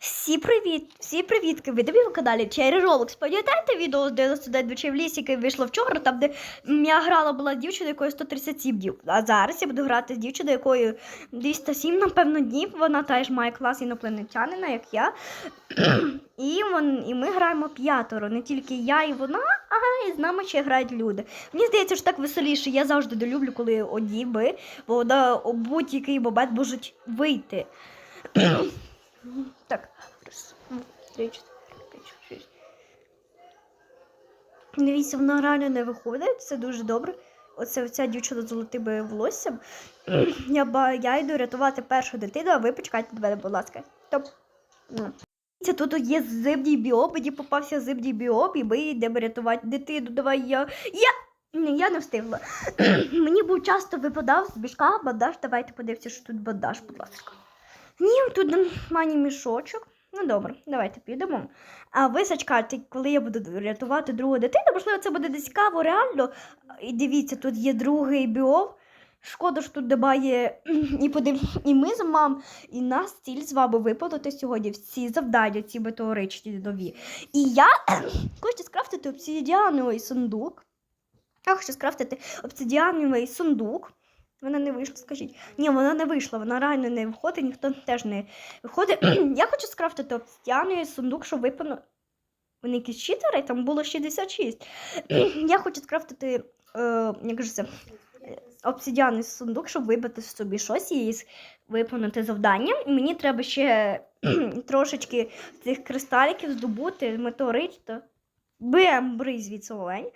Всі привіт! Всі привітки! Ви на каналі Черry Rolex. Пам'ятаєте відео з 99 ночей в лісі, яке вийшло вчора, там, де я грала була дівчина, якою 137 днів. А зараз я буду грати з дівчиною, якою 207, напевно, днів. Вона теж має клас інопланетянина, як я. І, вон, і ми граємо п'ятеро. Не тільки я і вона, а і з нами ще грають люди. Мені здається, що так веселіше. Я завжди долюблю, коли одні би, бо будь-який момент можуть вийти. Так, раз, три, чотири, п'ять, шість. Дивіться, вона реально не виходить, це дуже добре. Оце оця дівчина з золотими волоссям. Я, ба, я йду рятувати першу дитину, а ви почекайте до мене, будь ласка. Топ. Ну. Це тут є зимній біом, мені попався зимній біом, і ми йдемо рятувати дитину. Давай я. Я. Я не встигла. Мені був часто випадав з мішка бандаж. Давайте подивимося, що тут бандаж, будь ласка. Ні, тут немає мішочок. Ну добре, давайте підемо. А ви зачекайте, коли я буду рятувати другу дитину, можливо, це буде цікаво, реально. І дивіться, тут є другий біом. Шкода, що тут немає і подив... і ми з мам, і нас ціль з вами виповнити сьогодні всі завдання, ці метеоричні нові. І я хочу скрафтити обсидіановий сундук. Я хочу скрафтити обсидіановий сундук. Вона не вийшла, скажіть. Ні, вона не вийшла, вона реально не виходить, ніхто теж не виходить. Я хочу скрафтити обсидіановий сундук, щоб виповнити. Вони якісь читери, там було 66. Я хочу скрафтити, е, як же це, обсидіанний сундук, щоб вибити собі щось і виповнити завдання. І мені треба ще трошечки цих кристаліків здобути, метеорит та Бем, брий звідси олень.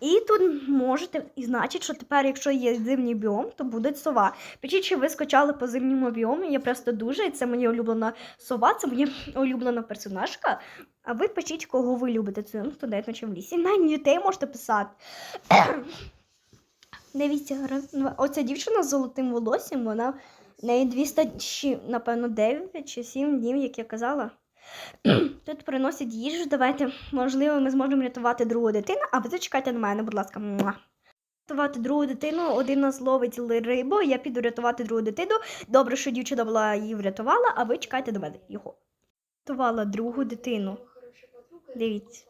І тут можете, і значить, що тепер, якщо є зимній біом, то буде сова. Пишіть, чи ви скачали по зимньому біому, я просто дуже, і це моя улюблена сова, це моя улюблена персонажка. А ви пишіть, кого ви любите цю студентну чи в лісі. Навіть дітей можете писати. Дивіться, оця дівчина з золотим волоссям, вона в неї 200, напевно, 9 чи 7 днів, як я казала. Тут приносять їжу. Давайте, можливо, ми зможемо рятувати другу дитину, а ви зачекайте на мене, будь ласка. Муа. Рятувати другу дитину, один нас ловить рибу, я піду рятувати другу дитину. Добре, що дівчина була її врятувала, а ви чекайте до мене його. Рятувала другу дитину. Дивіться.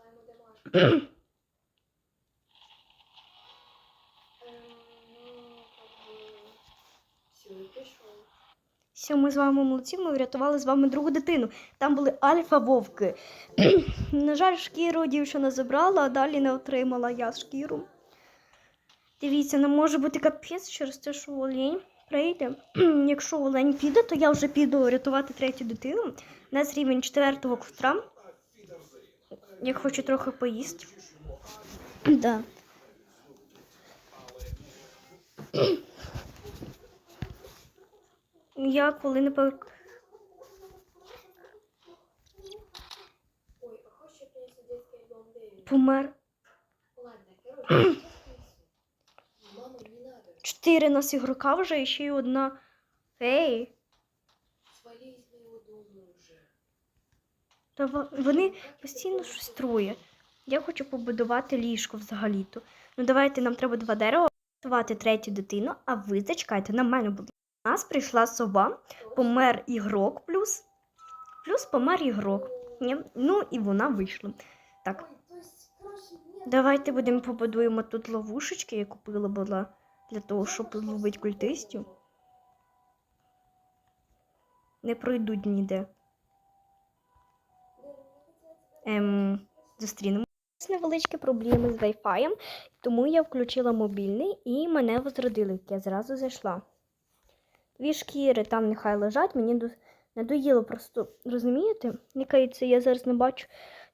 Все, ми з вами молодці, ми врятували з вами другу дитину. Там були альфа-вовки. На жаль, шкіру дівчина забрала, а далі не отримала я шкіру. Дивіться, не може бути капець через те, що олень прийде. Якщо олень піде, то я вже піду рятувати третю дитину. У нас рівень четвертого костра. Я хочу трохи поїсти. Да. Я коли не Дэви? помер. Чотири нас ігрока вже і ще й одна. Ей, та вони постійно щось троє. Я хочу побудувати ліжко взагалі-то. Ну давайте нам треба два дерева готувати третю дитину, а ви зачекайте на мене, будь нас прийшла сова, помер ігрок плюс. Плюс помер ігрок. Ні, Ну і вона вийшла. Так, давайте будемо побудуємо тут ловушечки, я купила була для того, щоб ловити культистів. Не пройдуть ніде. Ем, зустрінемо. Невеличкі проблеми з Wi-Fi, тому я включила мобільний і мене возродили, як я зразу зайшла. Дві шкіри там нехай лежать, мені надоїло просто, розумієте? Яка це я зараз не бачу.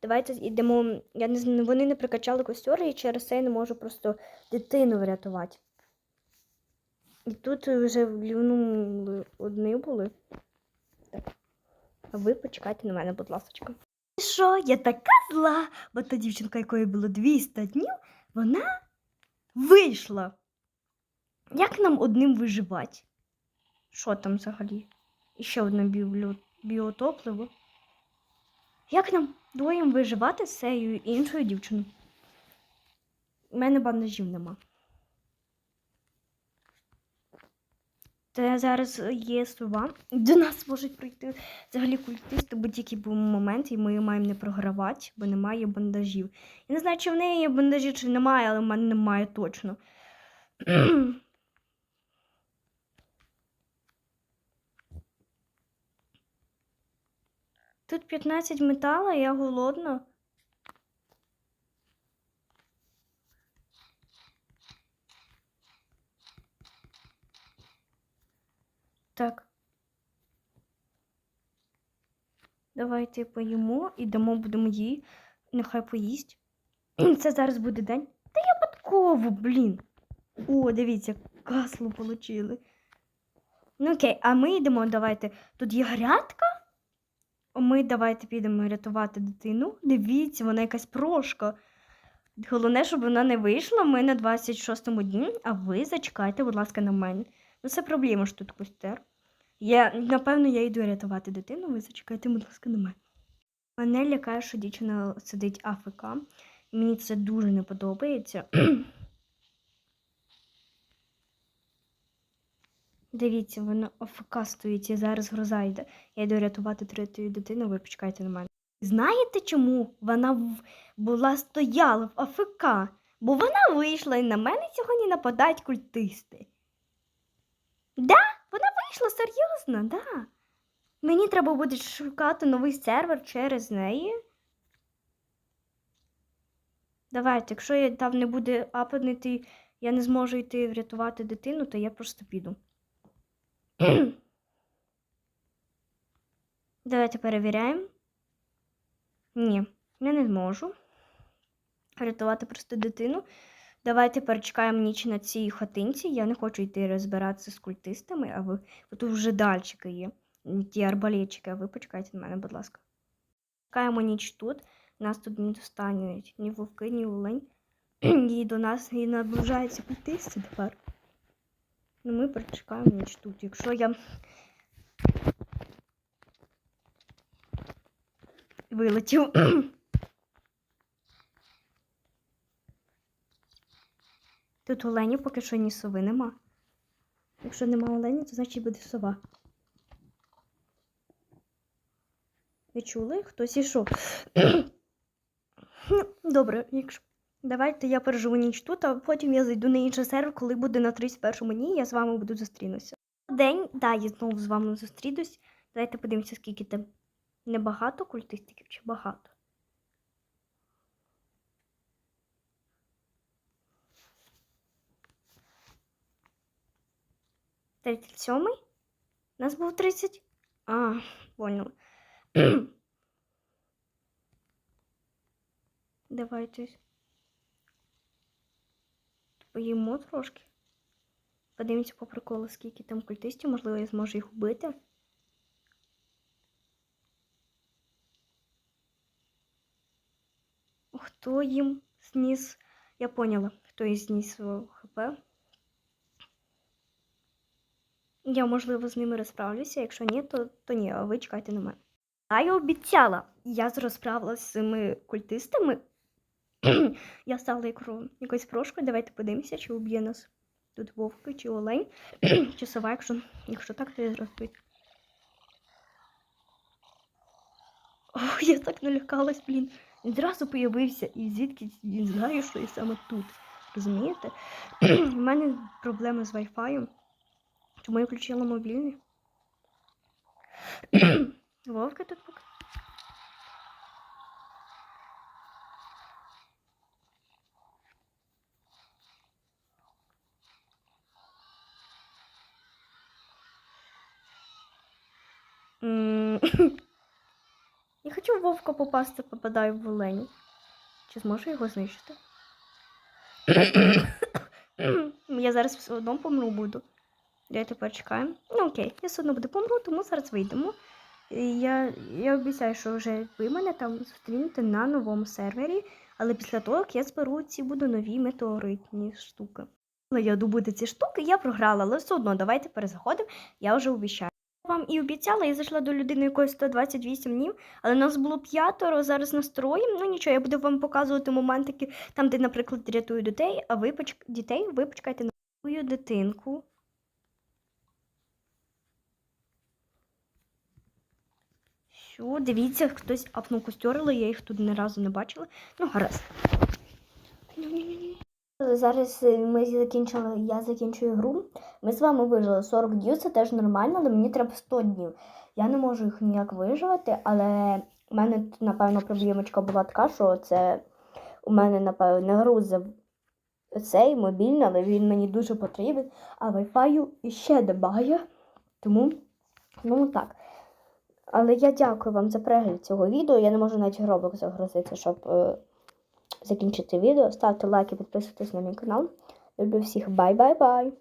Давайте йдемо. Я не знаю, вони не прикачали костюри, і через це я не можу просто дитину врятувати. І тут вже в влюбнули одні були. Так. А ви почекайте на мене, будь ласка. Що, я така зла, бо та дівчинка, якої було 200 днів, вона вийшла. Як нам одним виживати? Що там взагалі? І ще одне біо... біотопливо. Як нам двоєм виживати з цією іншою дівчиною? У мене бандажів нема. Та зараз є слова. До нас можуть прийти взагалі культисти, будь-який був момент, і ми маємо не програвати, бо немає бандажів. Я не знаю, чи в неї є бандажі, чи немає, але в мене немає точно. Тут 15 метала, я голодна. Так. Давайте поїмо і дамо будемо їй. Нехай поїсть. Це зараз буде день. Та я подкову, блін. О, дивіться, касло получили. Ну окей, а ми йдемо, давайте. Тут є грядка. Ми давайте підемо рятувати дитину. Дивіться, вона якась прошка. Головне, щоб вона не вийшла. Ми на 26-му дні, а ви зачекайте, будь ласка, на мене. Ну, це проблема ж тут костер. Я, напевно, я йду рятувати дитину, ви зачекайте, будь ласка, на мене. Мене лякає, що дівчина сидить АФК. Мені це дуже не подобається. Дивіться, вона АФК стоїть, і зараз гроза йде. Я йду рятувати третю дитину, ви почекайте на мене. Знаєте чому вона була стояла в АФК? Бо вона вийшла і на мене сьогодні нападають культисти. Да, вона вийшла серйозно, да. Мені треба буде шукати новий сервер через неї. Давайте, якщо я там не буде апнути, я не зможу йти врятувати дитину, то я просто піду. Давайте перевіряємо. Ні, я не зможу. Рятувати просто дитину. Давайте перечекаємо ніч на цій хатинці. Я не хочу йти розбиратися з культистами, а ви тут вже дальчики є. Ті арбалетчики, а ви почекайте на мене, будь ласка. Чекаємо ніч тут. Нас тут не достануть ні вовки, ні олень. І до нас і наближаються культисти тепер. Ну, ми перечекаємо ніч тут. Якщо я вилетів. Тут оленів поки що ні сови нема. Якщо нема оленів, то значить буде сова. Ви чули? Хтось ішов. Ну, Добре, якщо. Давайте я переживу ніч тут, а потім я зайду на інший сервер, коли буде на 31-му дні, я з вами буду зустрінуся. День, да, я знову з вами зустрінусь. Давайте подивимося, скільки там. Небагато культистиків чи багато? Тридцять сьомий? Нас був 30? А, поняла. Давайте. Поїмо трошки. Подивимося по приколу, скільки там культистів, можливо, я зможу їх вбити. Хто їм зніс? Я поняла, хто їм зніс свого ХП. Я, можливо, з ними розправлюся. Якщо ні, то, то ні, а ви чекайте на мене. А я обіцяла, я розправилася з цими культистами. я стала якро- якоюсь прошкою. Давайте подивимося, чи уб'є нас тут вовки, чи олень, чи сова, якщо, якщо так, то я зробити. Ох, я так налякалась, блін. Він зразу появився, і звідки він знає, що я саме тут. Розумієте? У мене проблеми з Wi-Fi, тому я включила мобільний. Вовка тут поки. М, Я хочу в вовка попасти, попадаю в оленю. Чи зможу його знищити? я зараз все одно помру буду. Давайте почекаємо. Ну окей, я все одно буду помру, тому зараз вийдемо. І Я, я обіцяю, що вже ви мене там зустрінете на новому сервері, але після того, як я зберу ці буду нові метеоритні штуки. Але я добути ці штуки, я програла, але все одно давайте перезаходимо, я вже обіцяю вам і обіцяла, я зайшла до людини якої 128 днів, але нас було п'ятеро, зараз настроїм. Ну нічого, я буду вам показувати моменти, там, де, наприклад, рятую дітей, а ви дітей випачкайте на свою дитинку. Що, дивіться, хтось апнув костерила, я їх тут ні разу не бачила. Ну, гаразд. Зараз е, ми закінчили, я закінчую гру. Ми з вами вижили 40 днів, це теж нормально, але мені треба 100 днів. Я не можу їх ніяк виживати, але у мене тут, напевно, проблемочка була така, що це у мене, напевно, не цей мобільний, але він мені дуже потрібен, а Wi-Fi іще немає. Тому, ну так. Але я дякую вам за перегляд цього відео. Я не можу навіть гробок загрузити, щоб е, закінчити відео. Ставте лайки, підписуйтесь на мій канал. Люблю всіх. Бай-бай-бай!